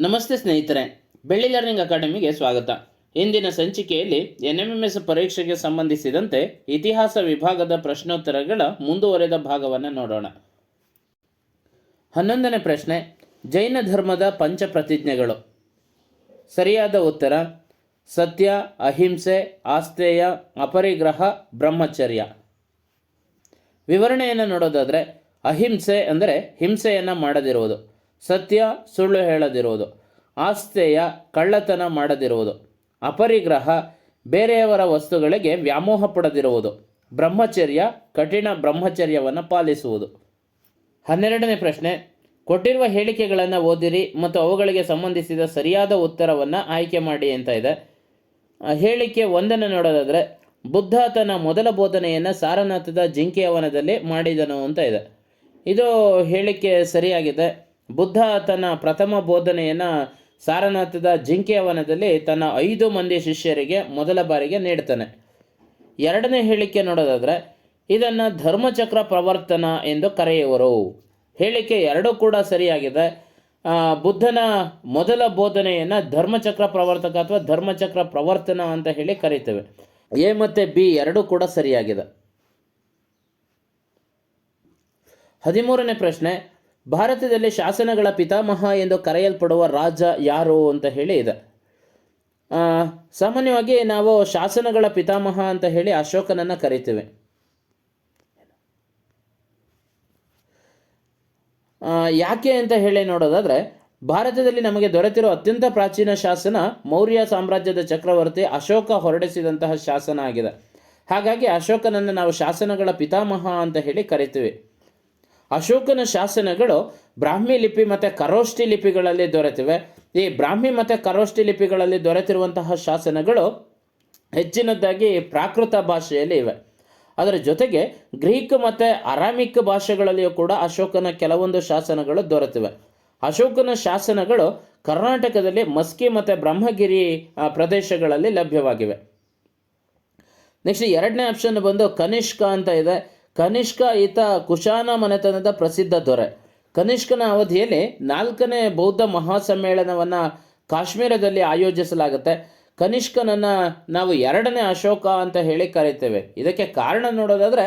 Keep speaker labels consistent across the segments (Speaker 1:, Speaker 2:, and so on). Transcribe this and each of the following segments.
Speaker 1: ನಮಸ್ತೆ ಸ್ನೇಹಿತರೆ, ಬೆಳ್ಳಿ ಲರ್ನಿಂಗ್ ಅಕಾಡೆಮಿಗೆ ಸ್ವಾಗತ. ಇಂದಿನ ಸಂಚಿಕೆಯಲ್ಲಿ ಎನ್ ಎಂ ಎಂ ಎಸ್ ಪರೀಕ್ಷೆಗೆ ಸಂಬಂಧಿಸಿದಂತೆ ಇತಿಹಾಸ ವಿಭಾಗದ ಪ್ರಶ್ನೋತ್ತರಗಳ ಮುಂದುವರೆದ ಭಾಗವನ್ನು ನೋಡೋಣ. ಹನ್ನೊಂದನೇ ಪ್ರಶ್ನೆ, ಜೈನ ಧರ್ಮದ ಪಂಚ ಪ್ರತಿಜ್ಞೆಗಳು. ಸರಿಯಾದ ಉತ್ತರ, ಸತ್ಯ, ಅಹಿಂಸೆ ಆಸ್ತೇಯ ಅಪರಿಗ್ರಹ, ಬ್ರಹ್ಮಚರ್ಯ. ವಿವರಣೆಯನ್ನು ನೋಡೋದಾದರೆ, ಅಹಿಂಸೆ ಅಂದರೆ ಹಿಂಸೆಯನ್ನು ಮಾಡದಿರುವುದು. ಸತ್ಯ ಸುಳ್ಳು ಹೇಳದಿರುವುದು, ಆಸ್ತೆಯ ಕಳ್ಳತನ ಮಾಡದಿರುವುದು, ಅಪರಿಗ್ರಹ ಬೇರೆಯವರ ವಸ್ತುಗಳಿಗೆ ವ್ಯಾಮೋಹ ಪಡದಿರುವುದು, ಬ್ರಹ್ಮಚರ್ಯ ಕಠಿಣ ಬ್ರಹ್ಮಚರ್ಯವನ್ನು ಪಾಲಿಸುವುದು. ಹನ್ನೆರಡನೇ ಪ್ರಶ್ನೆ, ಕೊಟ್ಟಿರುವ ಹೇಳಿಕೆಗಳನ್ನು ಓದಿರಿ ಮತ್ತು ಅವುಗಳಿಗೆ ಸಂಬಂಧಿಸಿದ ಸರಿಯಾದ ಉತ್ತರವನ್ನು ಆಯ್ಕೆ ಮಾಡಿ ಅಂತ ಇದೆ. ಹೇಳಿಕೆ ಒಂದನ್ನು ನೋಡೋದಾದರೆ ಬುದ್ಧ ತನ್ನ ಮೊದಲ ಬೋಧನೆಯನ್ನು ಸಾರನಾಥದ ಜಿಂಕೆಯವನದಲ್ಲಿ ಮಾಡಿದನು ಅಂತ ಇದೆ. ಇದು ಹೇಳಿಕೆ ಸರಿಯಾಗಿದೆ. ಬುದ್ಧ ತನ್ನ ಪ್ರಥಮ ಬೋಧನೆಯನ್ನು ಸಾರನಾಥದ ಜಿಂಕೆಯವನದಲ್ಲಿ ತನ್ನ ಐದು ಮಂದಿ ಶಿಷ್ಯರಿಗೆ ಮೊದಲ ಬಾರಿಗೆ ನೀಡ್ತಾನೆ. ಎರಡನೇ ಹೇಳಿಕೆ ನೋಡೋದಾದರೆ, ಇದನ್ನು ಧರ್ಮಚಕ್ರ ಪ್ರವರ್ತನ ಎಂದು ಕರೆಯುವರು. ಹೇಳಿಕೆ ಎರಡೂ ಕೂಡ ಸರಿಯಾಗಿದೆ. ಬುದ್ಧನ ಮೊದಲ ಬೋಧನೆಯನ್ನು ಧರ್ಮಚಕ್ರ ಪ್ರವರ್ತಕ ಅಥವಾ ಧರ್ಮಚಕ್ರ ಪ್ರವರ್ತನ ಅಂತ ಹೇಳಿ ಕರೀತೇವೆ. ಎ ಮತ್ತು ಬಿ ಎರಡೂ ಕೂಡ ಸರಿಯಾಗಿದೆ. ಹದಿಮೂರನೇ ಪ್ರಶ್ನೆ ಭಾರತದಲ್ಲಿ ಶಾಸನಗಳ ಪಿತಾಮಹ ಎಂದು ಕರೆಯಲ್ಪಡುವ ರಾಜ ಯಾರು ಅಂತ ಹೇಳಿ ಇದೆ. ಸಾಮಾನ್ಯವಾಗಿ ನಾವು ಶಾಸನಗಳ ಪಿತಾಮಹ ಅಂತ ಹೇಳಿ ಅಶೋಕನನ್ನು ಕರಿತೇವೆ. ಯಾಕೆ ಅಂತ ಹೇಳಿ ನೋಡೋದಾದ್ರೆ, ಭಾರತದಲ್ಲಿ ನಮಗೆ ದೊರೆತಿರೋ ಅತ್ಯಂತ ಪ್ರಾಚೀನ ಶಾಸನ ಮೌರ್ಯ ಸಾಮ್ರಾಜ್ಯದ ಚಕ್ರವರ್ತಿ ಅಶೋಕ ಹೊರಡಿಸಿದಂತಹ ಶಾಸನ ಆಗಿದೆ. ಹಾಗಾಗಿ ಅಶೋಕನನ್ನು ನಾವು ಶಾಸನಗಳ ಪಿತಾಮಹ ಅಂತ ಹೇಳಿ ಕರಿತೀವಿ. ಅಶೋಕನ ಶಾಸನಗಳು ಬ್ರಾಹ್ಮಿ ಲಿಪಿ ಮತ್ತು ಕರೋಷ್ಠಿ ಲಿಪಿಗಳಲ್ಲಿ ದೊರೆತಿವೆ. ಈ ಬ್ರಾಹ್ಮಿ ಮತ್ತು ಕರೋಷ್ಠಿ ಲಿಪಿಗಳಲ್ಲಿ ದೊರೆತಿರುವಂತಹ ಶಾಸನಗಳು ಹೆಚ್ಚಿನದ್ದಾಗಿ ಪ್ರಾಕೃತ ಭಾಷೆಯಲ್ಲಿ ಇವೆ. ಅದರ ಜೊತೆಗೆ ಗ್ರೀಕ್ ಮತ್ತು ಅರಾಮಿಕ್ ಭಾಷೆಗಳಲ್ಲಿಯೂ ಕೂಡ ಅಶೋಕನ ಕೆಲವೊಂದು ಶಾಸನಗಳು ದೊರೆತಿವೆ. ಅಶೋಕನ ಶಾಸನಗಳು ಕರ್ನಾಟಕದಲ್ಲಿ ಮಸ್ಕಿ ಮತ್ತು ಬ್ರಹ್ಮಗಿರಿ ಪ್ರದೇಶಗಳಲ್ಲಿ ಲಭ್ಯವಾಗಿವೆ. ನೆಕ್ಸ್ಟ್ ಎರಡನೇ ಆಪ್ಷನ್ ಬಂದು ಕನಿಷ್ಕ ಅಂತ ಇದೆ. ಕನಿಷ್ಕ ಈತ ಕುಶಾನ ಮನೆತನದ ಪ್ರಸಿದ್ಧ ದೊರೆ. ಕನಿಷ್ಕನ ಅವಧಿಯಲ್ಲಿ ನಾಲ್ಕನೇ ಬೌದ್ಧ ಮಹಾಸಮ್ಮೇಳನವನ್ನು ಕಾಶ್ಮೀರದಲ್ಲಿ ಆಯೋಜಿಸಲಾಗುತ್ತೆ. ಕನಿಷ್ಕನನ್ನು ನಾವು ಎರಡನೇ ಅಶೋಕ ಅಂತ ಹೇಳಿ ಕರಿತೇವೆ. ಇದಕ್ಕೆ ಕಾರಣ ನೋಡೋದಾದರೆ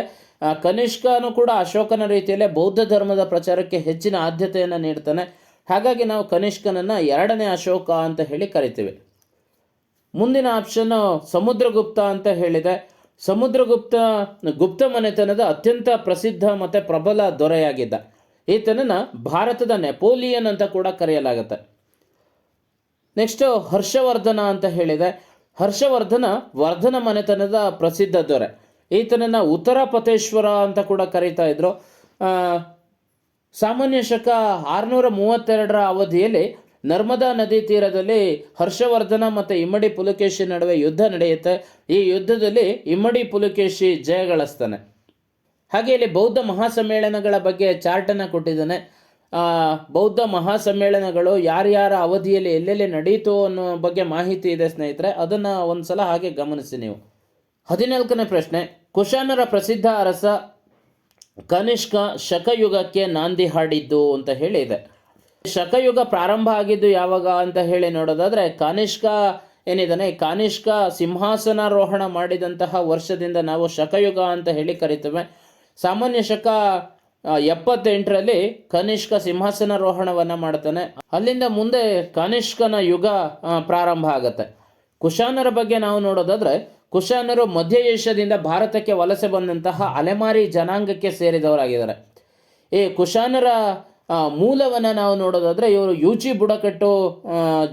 Speaker 1: ಕನಿಷ್ಕನು ಕೂಡ ಅಶೋಕನ ರೀತಿಯಲ್ಲೇ ಬೌದ್ಧ ಧರ್ಮದ ಪ್ರಚಾರಕ್ಕೆ ಹೆಚ್ಚಿನ ಆದ್ಯತೆಯನ್ನು ನೀಡ್ತಾನೆ. ಹಾಗಾಗಿ ನಾವು ಕನಿಷ್ಕನನ್ನು ಎರಡನೇ ಅಶೋಕ ಅಂತ ಹೇಳಿ ಕರಿತೀವಿ. ಮುಂದಿನ ಆಪ್ಷನ್ನು ಸಮುದ್ರಗುಪ್ತ ಅಂತ ಹೇಳಿದೆ. ಸಮುದ್ರಗುಪ್ತ, ಗುಪ್ತ ಮನೆತನದ ಅತ್ಯಂತ ಪ್ರಸಿದ್ಧ ಮತ್ತು ಪ್ರಬಲ ದೊರೆಯಾಗಿದ್ದ. ಈತನನ್ನು ಭಾರತದ ನೆಪೋಲಿಯನ್ ಅಂತ ಕೂಡ ಕರೆಯಲಾಗುತ್ತೆ. ನೆಕ್ಸ್ಟ್ ಹರ್ಷವರ್ಧನ ಅಂತ ಹೇಳಿದೆ. ಹರ್ಷವರ್ಧನ ವರ್ಧನ ಮನೆತನದ ಪ್ರಸಿದ್ಧ ದೊರೆ. ಈತನನ್ನು ಉತ್ತರ ಪತೇಶ್ವರ ಅಂತ ಕೂಡ ಕರೀತಾ ಇದ್ರು. ಸಾಮಾನ್ಯ ಶಕ ಆರುನೂರ ಮೂವತ್ತೆರಡರ ಅವಧಿಯಲ್ಲಿ ನರ್ಮದಾ ನದಿ ತೀರದಲ್ಲಿ ಹರ್ಷವರ್ಧನ ಮತ್ತು ಇಮ್ಮಡಿ ಪುಲಕೇಶಿ ನಡುವೆ ಯುದ್ಧ ನಡೆಯುತ್ತೆ. ಈ ಯುದ್ಧದಲ್ಲಿ ಇಮ್ಮಡಿ ಪುಲಕೇಶಿ ಜಯಗಳಿಸ್ತಾನೆ. ಹಾಗೆ ಇಲ್ಲಿ ಬೌದ್ಧ ಮಹಾಸಮ್ಮೇಳನಗಳ ಬಗ್ಗೆ ಚಾರ್ಟನ್ನು ಕೊಟ್ಟಿದ್ದಾನೆ. ಬೌದ್ಧ ಮಹಾಸಮ್ಮೇಳನಗಳು ಯಾರ್ಯಾರ ಅವಧಿಯಲ್ಲಿ ಎಲ್ಲೆಲ್ಲಿ ನಡೆಯಿತು ಅನ್ನೋ ಬಗ್ಗೆ ಮಾಹಿತಿ ಇದೆ ಸ್ನೇಹಿತರೆ. ಅದನ್ನು ಒಂದು ಸಲ ಹಾಗೆ ಗಮನಿಸಿ ನೀವು. ಹದಿನಾಲ್ಕನೇ ಪ್ರಶ್ನೆ. ಕುಶಾನರ ಪ್ರಸಿದ್ಧ ಅರಸ ಕನಿಷ್ಕ ಶಕಯುಗಕ್ಕೆ ನಾಂದಿ ಹಾಡಿದ್ದು ಅಂತ ಹೇಳಿ ಇದೆ ಶಕಯುಗ ಪ್ರಾರಂಭ ಆಗಿದ್ದು ಯಾವಾಗ ಅಂತ ಹೇಳಿ ನೋಡೋದಾದ್ರೆ ಕಾನಿಷ್ಕ ಏನಿದಾನೆ ಕನಿಷ್ಕ ಸಿಂಹಾಸನಾರೋಹಣ ಮಾಡಿದಂತಹ ವರ್ಷದಿಂದ ನಾವು ಶಕಯುಗ ಅಂತ ಹೇಳಿ ಕರಿತೇವೆ. ಸಾಮಾನ್ಯ ಶಕ ಎಪ್ಪತ್ತೆಂಟರಲ್ಲಿ ಕನಿಷ್ಕ ಸಿಂಹಾಸನಾರೋಹಣವನ್ನು ಮಾಡ್ತಾನೆ. ಅಲ್ಲಿಂದ ಮುಂದೆ ಕನಿಷ್ಕನ ಯುಗ ಪ್ರಾರಂಭ ಆಗುತ್ತೆ. ಕುಶಾನರ ಬಗ್ಗೆ ನಾವು ನೋಡೋದಾದ್ರೆ, ಕುಶಾನರು ಮಧ್ಯ ಏಷ್ಯಾದಿಂದ ಭಾರತಕ್ಕೆ ವಲಸೆ ಬಂದಂತಹ ಅಲೆಮಾರಿ ಜನಾಂಗಕ್ಕೆ ಸೇರಿದವರಾಗಿದ್ದಾರೆ. ಈ ಕುಶಾನರ ಮೂಲವನ್ನು ನಾವು ನೋಡೋದಾದರೆ ಇವರು ಯೂಚಿ ಬುಡಕಟ್ಟು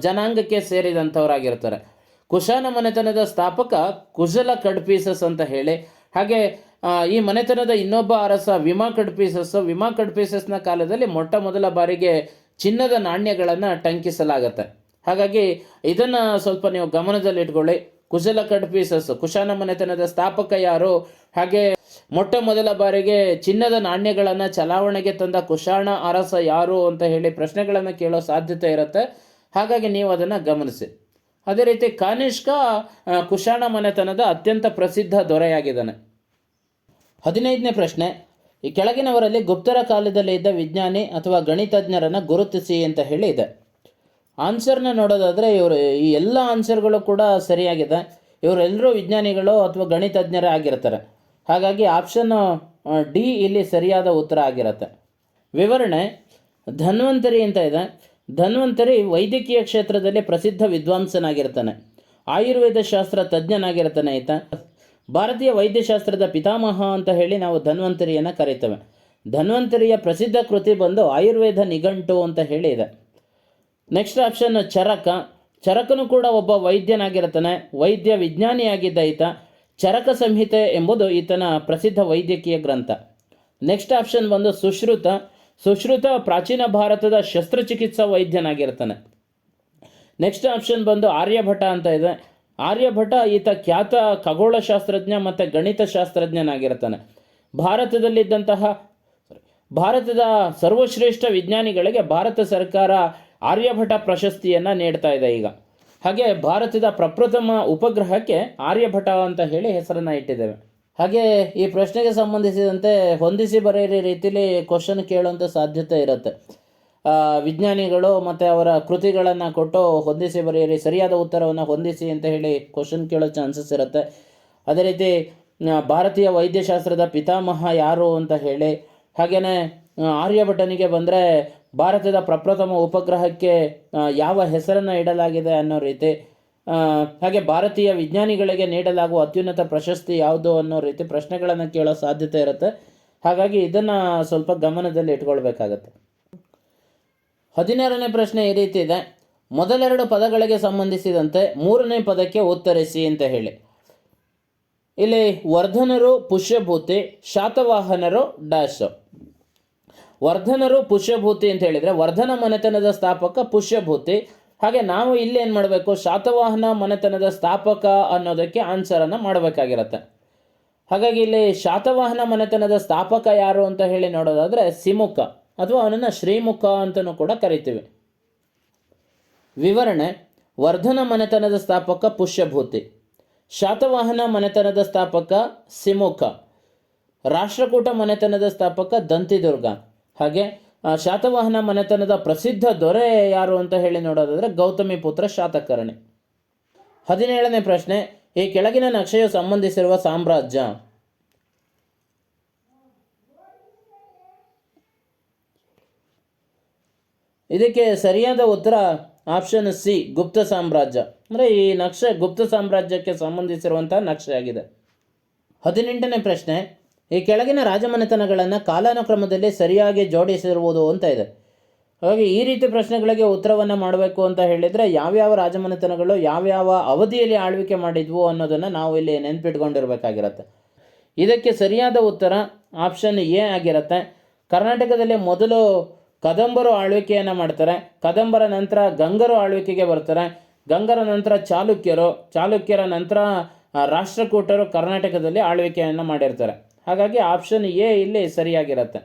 Speaker 1: ಜನಾಂಗಕ್ಕೆ ಸೇರಿದಂಥವರಾಗಿರ್ತಾರೆ. ಕುಶಾನ ಮನೆತನದ ಸ್ಥಾಪಕ ಕುಜಲ ಕಡ್ಪೀಸಸ್ ಅಂತ ಹೇಳಿ, ಹಾಗೆ ಈ ಮನೆತನದ ಇನ್ನೊಬ್ಬ ಅರಸ ವಿಮಾ ಕಡ್ಪೀಸಸ್ ವಿಮಾ ಕಡ್ಪೀಸಸ್ನ ಕಾಲದಲ್ಲಿ ಮೊಟ್ಟ ಮೊದಲ ಬಾರಿಗೆ ಚಿನ್ನದ ನಾಣ್ಯಗಳನ್ನು ಟಂಕಿಸಲಾಗತ್ತೆ. ಹಾಗಾಗಿ ಇದನ್ನು ಸ್ವಲ್ಪ ನೀವು ಗಮನದಲ್ಲಿಟ್ಕೊಳ್ಳಿ. ಕುಶಲ ಕಡ್ಪೀಸಸ್ ಕುಶಾನ ಮನೆತನದ ಸ್ಥಾಪಕ ಯಾರು, ಹಾಗೆ ಮೊಟ್ಟ ಮೊದಲ ಬಾರಿಗೆ ಚಿನ್ನದ ನಾಣ್ಯಗಳನ್ನು ಚಲಾವಣೆಗೆ ತಂದ ಕುಶಾಣ ಅರಸ ಯಾರು ಅಂತ ಹೇಳಿ ಪ್ರಶ್ನೆಗಳನ್ನು ಕೇಳೋ ಸಾಧ್ಯತೆ ಇರುತ್ತೆ. ಹಾಗಾಗಿ ನೀವು ಅದನ್ನು ಗಮನಿಸಿ. ಅದೇ ರೀತಿ ಕಾನಿಷ್ಕ ಕುಶಾಣ ಮನೆತನದ ಅತ್ಯಂತ ಪ್ರಸಿದ್ಧ ದೊರೆಯಾಗಿದ್ದಾನೆ. ಹದಿನೈದನೇ ಪ್ರಶ್ನೆ. ಈ ಕೆಳಗಿನವರಲ್ಲಿ ಗುಪ್ತರ ಕಾಲದಲ್ಲಿ ಇದ್ದ ವಿಜ್ಞಾನಿ ಅಥವಾ ಗಣಿತಜ್ಞರನ್ನು ಗುರುತಿಸಿ ಅಂತ ಹೇಳಿ ಇದೆ. ಆನ್ಸರ್ನ ನೋಡೋದಾದರೆ ಇವರು ಈ ಎಲ್ಲ ಆನ್ಸರ್ಗಳು ಕೂಡ ಸರಿಯಾಗಿದೆ. ಇವರೆಲ್ಲರೂ ವಿಜ್ಞಾನಿಗಳು ಅಥವಾ ಗಣಿತಜ್ಞರೇ ಆಗಿರ್ತಾರೆ. ಹಾಗಾಗಿ ಆಪ್ಷನ್ ಡಿ ಇಲ್ಲಿ ಸರಿಯಾದ ಉತ್ತರ ಆಗಿರುತ್ತೆ. ವಿವರಣೆ, ಧನ್ವಂತರಿ ಅಂತ ಇದೆ. ಧನ್ವಂತರಿ ವೈದ್ಯಕೀಯ ಕ್ಷೇತ್ರದಲ್ಲಿ ಪ್ರಸಿದ್ಧ ವಿದ್ವಾಂಸನಾಗಿರ್ತಾನೆ. ಆಯುರ್ವೇದ ಶಾಸ್ತ್ರ ತಜ್ಞನಾಗಿರ್ತಾನೆ ಈತ. ಭಾರತೀಯ ವೈದ್ಯಶಾಸ್ತ್ರದ ಪಿತಾಮಹ ಅಂತ ಹೇಳಿ ನಾವು ಧನ್ವಂತರಿಯನ್ನು ಕರೀತೇವೆ. ಧನ್ವಂತರಿಯ ಪ್ರಸಿದ್ಧ ಕೃತಿ ಬಂದು ಆಯುರ್ವೇದ ನಿಘಂಟು ಅಂತ ಹೇಳಿ ಇದೆ. ನೆಕ್ಸ್ಟ್ ಆಪ್ಷನ್, ಚರಕ. ಚರಕನು ಕೂಡ ಒಬ್ಬ ವೈದ್ಯನಾಗಿರ್ತಾನೆ. ವೈದ್ಯ ವಿಜ್ಞಾನಿಯಾಗಿದ್ದ ಈತ. ಚರಕ ಸಂಹಿತೆ ಎಂಬುದು ಈತನ ಪ್ರಸಿದ್ಧ ವೈದ್ಯಕೀಯ ಗ್ರಂಥ. ನೆಕ್ಸ್ಟ್ ಆಪ್ಷನ್ ಬಂದು ಸುಶ್ರುತ. ಸುಶ್ರುತ ಪ್ರಾಚೀನ ಭಾರತದ ಶಸ್ತ್ರಚಿಕಿತ್ಸಾ ವೈದ್ಯನಾಗಿರ್ತಾನೆ. ನೆಕ್ಸ್ಟ್ ಆಪ್ಷನ್ ಬಂದು ಆರ್ಯಭಟ ಅಂತ ಇದೆ. ಆರ್ಯಭಟ ಈತ ಖ್ಯಾತ ಖಗೋಳಶಾಸ್ತ್ರಜ್ಞ ಮತ್ತು ಗಣಿತಶಾಸ್ತ್ರಜ್ಞನಾಗಿರ್ತಾನೆ. ಭಾರತದಲ್ಲಿದ್ದಂತಹ ಭಾರತದ ಸರ್ವಶ್ರೇಷ್ಠ ವಿಜ್ಞಾನಿಗಳಿಗೆ ಭಾರತ ಸರ್ಕಾರ ಆರ್ಯಭಟ ಪ್ರಶಸ್ತಿಯನ್ನು ನೀಡ್ತಾ ಇದೆ ಈಗ. ಹಾಗೆ ಭಾರತದ ಪ್ರಪ್ರಥಮ ಉಪಗ್ರಹಕ್ಕೆ ಆರ್ಯಭಟ ಅಂತ ಹೇಳಿ ಹೆಸರನ್ನು ಇಟ್ಟಿದ್ದೇವೆ. ಹಾಗೆ ಈ ಪ್ರಶ್ನೆಗೆ ಸಂಬಂಧಿಸಿದಂತೆ ಹೊಂದಿಸಿ ಬರೆಯಿರಿ ರೀತಿಲಿ ಕ್ವಶನ್ ಕೇಳುವಂಥ ಸಾಧ್ಯತೆ ಇರುತ್ತೆ. ವಿಜ್ಞಾನಿಗಳು ಮತ್ತು ಅವರ ಕೃತಿಗಳನ್ನು ಕೊಟ್ಟು ಹೊಂದಿಸಿ ಬರೆಯಿರಿ, ಸರಿಯಾದ ಉತ್ತರವನ್ನು ಹೊಂದಿಸಿ ಅಂತ ಹೇಳಿ ಕ್ವಶನ್ ಕೇಳೋ ಚಾನ್ಸಸ್ ಇರುತ್ತೆ. ಅದೇ ರೀತಿ ಭಾರತೀಯ ವೈದ್ಯಶಾಸ್ತ್ರದ ಪಿತಾಮಹ ಯಾರು ಅಂತ ಹೇಳಿ ಹಾಗೆಯೇ ಆರ್ಯಭಟನಿಗೆ ಬಂದರೆ ಭಾರತದ ಪ್ರಪ್ರಥಮ ಉಪಗ್ರಹಕ್ಕೆ ಯಾವ ಹೆಸರನ್ನು ಇಡಲಾಗಿದೆ ಅನ್ನೋ ರೀತಿ ಹಾಗೆ ಭಾರತೀಯ ವಿಜ್ಞಾನಿಗಳಿಗೆ ನೀಡಲಾಗುವ ಅತ್ಯುನ್ನತ ಪ್ರಶಸ್ತಿ ಯಾವುದು ಅನ್ನೋ ರೀತಿ ಪ್ರಶ್ನೆಗಳನ್ನು ಕೇಳೋ ಸಾಧ್ಯತೆ ಇರುತ್ತೆ. ಹಾಗಾಗಿ ಇದನ್ನು ಸ್ವಲ್ಪ ಗಮನದಲ್ಲಿ ಇಟ್ಕೊಳ್ಬೇಕಾಗತ್ತೆ. ಹದಿನಾರನೇ ಪ್ರಶ್ನೆ ಈ ರೀತಿ ಇದೆ. ಮೊದಲೆರಡು ಪದಗಳಿಗೆ ಸಂಬಂಧಿಸಿದಂತೆ ಮೂರನೇ ಪದಕ್ಕೆ ಉತ್ತರಿಸಿ ಅಂತ ಹೇಳಿ. ಇಲ್ಲಿ ವರ್ಧನರು, ಪುಷ್ಯಭೂತಿ, ಶಾತವಾಹನರು ಡ್ಯಾಶ್ ವರ್ಧನರು ಪುಷ್ಯಭೂತಿ ಅಂತ ಹೇಳಿದರೆ ವರ್ಧನ ಮನೆತನದ ಸ್ಥಾಪಕ ಪುಷ್ಯಭೂತಿ. ಹಾಗೆ ನಾವು ಇಲ್ಲಿ ಏನು ಮಾಡಬೇಕು? ಶಾತವಾಹನ ಮನೆತನದ ಸ್ಥಾಪಕ ಅನ್ನೋದಕ್ಕೆ ಆನ್ಸರನ್ನು ಮಾಡಬೇಕಾಗಿರತ್ತೆ. ಹಾಗಾಗಿ ಇಲ್ಲಿ ಶಾತವಾಹನ ಮನೆತನದ ಸ್ಥಾಪಕ ಯಾರು ಅಂತ ಹೇಳಿ ನೋಡೋದಾದರೆ ಸಿಮುಖ ಅಥವಾ ಅವನನ್ನು ಶ್ರೀಮುಖ ಅಂತಲೂ ಕೂಡ ಕರಿತೀವಿ. ವಿವರಣೆ, ವರ್ಧನ ಮನೆತನದ ಸ್ಥಾಪಕ ಪುಷ್ಯಭೂತಿ, ಶಾತವಾಹನ ಮನೆತನದ ಸ್ಥಾಪಕ ಸಿಮುಖ, ರಾಷ್ಟ್ರಕೂಟ ಮನೆತನದ ಸ್ಥಾಪಕ ದಂತಿದುರ್ಗ. ಹಾಗೆ ಶಾತವಾಹನ ಮನೆತನದ ಪ್ರಸಿದ್ಧ ದೊರೆ ಯಾರು ಅಂತ ಹೇಳಿ ನೋಡೋದಾದರೆ ಗೌತಮಿ ಪುತ್ರ ಶಾತಕರ್ಣಿ. ಹದಿನೇಳನೇ ಪ್ರಶ್ನೆ, ಈ ಕೆಳಗಿನ ನಕ್ಷೆಯು ಸಂಬಂಧಿಸಿರುವ ಸಾಮ್ರಾಜ್ಯ? ಇದಕ್ಕೆ ಸರಿಯಾದ ಉತ್ತರ ಆಪ್ಷನ್ ಸಿ, ಗುಪ್ತ ಸಾಮ್ರಾಜ್ಯ. ಅಂದರೆ ಈ ನಕ್ಷೆ ಗುಪ್ತ ಸಾಮ್ರಾಜ್ಯಕ್ಕೆ ಸಂಬಂಧಿಸಿರುವಂತಹ ನಕ್ಷೆ ಆಗಿದೆ ಹದಿನೆಂಟನೇ ಪ್ರಶ್ನೆ ಈ ಕೆಳಗಿನ ರಾಜಮನೆತನಗಳನ್ನು ಕಾಲಾನುಕ್ರಮದಲ್ಲಿ ಸರಿಯಾಗಿ ಜೋಡಿಸಿರುವುದು ಅಂತ ಇದೆ. ಹಾಗಾಗಿ ಈ ರೀತಿ ಪ್ರಶ್ನೆಗಳಿಗೆ ಉತ್ತರವನ್ನು ಮಾಡಬೇಕು ಅಂತ ಹೇಳಿದರೆ ಯಾವ್ಯಾವ ರಾಜಮನೆತನಗಳು ಯಾವ್ಯಾವ ಅವಧಿಯಲ್ಲಿ ಆಳ್ವಿಕೆ ಮಾಡಿದ್ವು ಅನ್ನೋದನ್ನು ನಾವು ಇಲ್ಲಿ ನೆನ್ಪಿಟ್ಕೊಂಡಿರ್ಬೇಕಾಗಿರತ್ತೆ. ಇದಕ್ಕೆ ಸರಿಯಾದ ಉತ್ತರ ಆಪ್ಷನ್ ಎ ಆಗಿರುತ್ತೆ. ಕರ್ನಾಟಕದಲ್ಲಿ ಮೊದಲು ಕದಂಬರು ಆಳ್ವಿಕೆಯನ್ನು ಮಾಡ್ತಾರೆ. ಕದಂಬರ ನಂತರ ಗಂಗರು ಆಳ್ವಿಕೆಗೆ ಬರ್ತಾರೆ. ಗಂಗರ ನಂತರ ಚಾಲುಕ್ಯರು, ಚಾಲುಕ್ಯರ ನಂತರ ರಾಷ್ಟ್ರಕೂಟರು ಕರ್ನಾಟಕದಲ್ಲಿ ಆಳ್ವಿಕೆಯನ್ನು ಮಾಡಿರ್ತಾರೆ. ಹಾಗಾಗಿ ಆಪ್ಷನ್ ಎ ಇಲ್ಲಿ ಸರಿಯಾಗಿರುತ್ತೆ.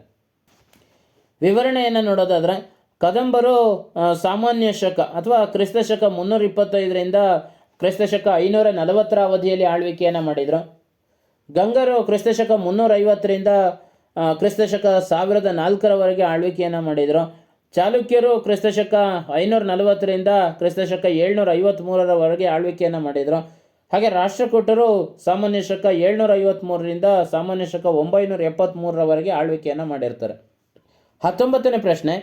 Speaker 1: ವಿವರಣೆಯನ್ನು ನೋಡೋದಾದರೆ ಕದಂಬರು ಸಾಮಾನ್ಯ ಶಕ ಅಥವಾ ಕ್ರಿಸ್ತ ಶಕ ಮುನ್ನೂರ ಇಪ್ಪತ್ತೈದರಿಂದ ಕ್ರಿಸ್ತ ಶಕ ಐನೂರ ನಲವತ್ತರ ಅವಧಿಯಲ್ಲಿ ಆಳ್ವಿಕೆಯನ್ನು ಮಾಡಿದರು. ಗಂಗರು ಕ್ರಿಸ್ತ ಶಕ ಮುನ್ನೂರ ಐವತ್ತರಿಂದ ಆ, ಕ್ರಿಸ್ತ ಶಕ ಸಾವಿರದ ನಾಲ್ಕರವರೆಗೆ ಆಳ್ವಿಕೆಯನ್ನು ಮಾಡಿದರು. ಚಾಲುಕ್ಯರು ಕ್ರಿಸ್ತ ಶಕ ಐನೂರ ನಲವತ್ತರಿಂದ ಕ್ರಿಸ್ತ ಶಕ ಏಳ್ನೂರ ಐವತ್ತ್ಮೂರರವರೆಗೆ ಆಳ್ವಿಕೆಯನ್ನು ಮಾಡಿದರು. ಹಾಗೆ ರಾಷ್ಟ್ರಕೂಟರು ಸಾಮಾನ್ಯ ಶಕ ಏಳ್ನೂರ ಐವತ್ತ್ಮೂರರಿಂದ ಸಾಮಾನ್ಯ ಶಕ ಒಂಬೈನೂರ ಎಪ್ಪತ್ತ್ಮೂರರವರೆಗೆ ಆಳ್ವಿಕೆಯನ್ನು ಮಾಡಿರ್ತಾರೆ. ಹತ್ತೊಂಬತ್ತನೇ ಪ್ರಶ್ನೆ,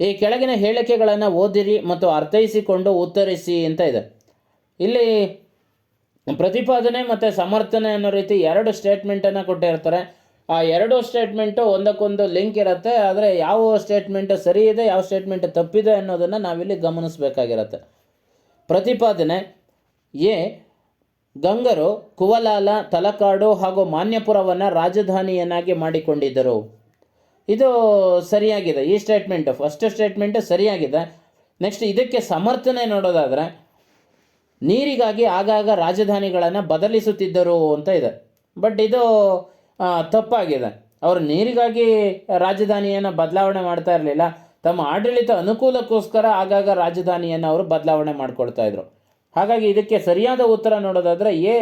Speaker 1: ಈ ಕೆಳಗಿನ ಹೇಳಿಕೆಗಳನ್ನು ಓದಿರಿ ಮತ್ತು ಅರ್ಥೈಸಿಕೊಂಡು ಉತ್ತರಿಸಿ ಅಂತ ಇದೆ. ಇಲ್ಲಿ ಪ್ರತಿಪಾದನೆ ಮತ್ತು ಸಮರ್ಥನೆ ಅನ್ನೋ ರೀತಿ ಎರಡು ಸ್ಟೇಟ್ಮೆಂಟನ್ನು ಕೊಟ್ಟಿರ್ತಾರೆ. ಆ ಎರಡು ಸ್ಟೇಟ್ಮೆಂಟು ಒಂದಕ್ಕೊಂದು ಲಿಂಕ್ ಇರುತ್ತೆ, ಆದರೆ ಯಾವ ಸ್ಟೇಟ್ಮೆಂಟ್ ಸರಿ ಇದೆ, ಯಾವ ಸ್ಟೇಟ್ಮೆಂಟ್ ತಪ್ಪಿದೆ ಅನ್ನೋದನ್ನು ನಾವಿಲ್ಲಿ ಗಮನಿಸಬೇಕಾಗಿರುತ್ತೆ. ಪ್ರತಿಪಾದನೆ, ಎ ಗಂಗರು ಕುವಲಾಲ, ತಲಕಾಡು ಹಾಗೂ ಮಾನ್ಯಪುರವನ್ನು ರಾಜಧಾನಿಯನ್ನಾಗಿ ಮಾಡಿಕೊಂಡಿದ್ದರು. ಇದು ಸರಿಯಾಗಿದೆ. ಈ ಸ್ಟೇಟ್ಮೆಂಟು ಫಸ್ಟ್ ಸ್ಟೇಟ್ಮೆಂಟು ಸರಿಯಾಗಿದೆ. ನೆಕ್ಸ್ಟ್ ಇದಕ್ಕೆ ಸಮರ್ಥನೆ ನೋಡೋದಾದರೆ, ನೀರಿಗಾಗಿ ಆಗಾಗ ರಾಜಧಾನಿಗಳನ್ನು ಬದಲಿಸುತ್ತಿದ್ದರು ಅಂತ ಇದೆ. ಬಟ್ ಇದು ತಪ್ಪಾಗಿದೆ. ಅವರು ನೀರಿಗಾಗಿ ರಾಜಧಾನಿಯನ್ನು ಬದಲಾವಣೆ ಮಾಡ್ತಾ ಇರಲಿಲ್ಲ. ತಮ್ಮ ಆಡಳಿತ ಅನುಕೂಲಕ್ಕೋಸ್ಕರ ಆಗಾಗ ರಾಜಧಾನಿಯನ್ನು ಅವರು ಬದಲಾವಣೆ ಮಾಡ್ಕೊಳ್ತಾ ಇದ್ರು. ಹಾಗಾಗಿ ಇದಕ್ಕೆ ಸರಿಯಾದ ಉತ್ತರ ನೋಡೋದಾದರೆ ಎ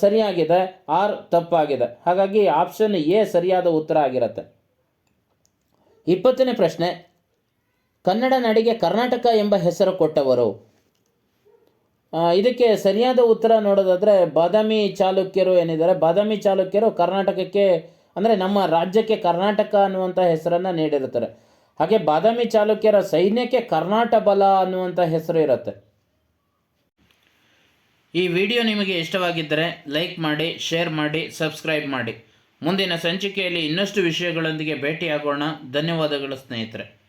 Speaker 1: ಸರಿಯಾಗಿದೆ, ಆರ್ ತಪ್ಪಾಗಿದೆ. ಹಾಗಾಗಿ ಆಪ್ಷನ್ ಎ ಸರಿಯಾದ ಉತ್ತರ ಆಗಿರುತ್ತೆ. ಇಪ್ಪತ್ತನೇ ಪ್ರಶ್ನೆ, ಕನ್ನಡ ನಾಡಿಗೆ ಕರ್ನಾಟಕ ಎಂಬ ಹೆಸರು ಕೊಟ್ಟವರು. ಇದಕ್ಕೆ ಸರಿಯಾದ ಉತ್ತರ ನೋಡೋದಾದರೆ ಬಾದಾಮಿ ಚಾಲುಕ್ಯರು ಏನಿದ್ದಾರೆ, ಬಾದಾಮಿ ಚಾಲುಕ್ಯರು ಕರ್ನಾಟಕಕ್ಕೆ, ಅಂದರೆ ನಮ್ಮ ರಾಜ್ಯಕ್ಕೆ ಕರ್ನಾಟಕ ಅನ್ನುವಂಥ ಹೆಸರನ್ನು ನೀಡಿರುತ್ತಾರೆ. ಹಾಗೆ ಬಾದಾಮಿ ಚಾಲುಕ್ಯರ ಸೈನ್ಯಕ್ಕೆ ಕರ್ನಾಟ ಬಲ ಅನ್ನುವಂಥ ಹೆಸರು ಇರುತ್ತೆ. ಈ ವಿಡಿಯೋ ನಿಮಗೆ ಇಷ್ಟವಾಗಿದ್ದರೆ ಲೈಕ್ ಮಾಡಿ, ಶೇರ್ ಮಾಡಿ, ಸಬ್ಸ್ಕ್ರೈಬ್ ಮಾಡಿ. ಮುಂದಿನ ಸಂಚಿಕೆಯಲ್ಲಿ ಇನ್ನಷ್ಟು ವಿಷಯಗಳೊಂದಿಗೆ ಭೇಟಿಯಾಗೋಣ. ಧನ್ಯವಾದಗಳು ಸ್ನೇಹಿತರೆ.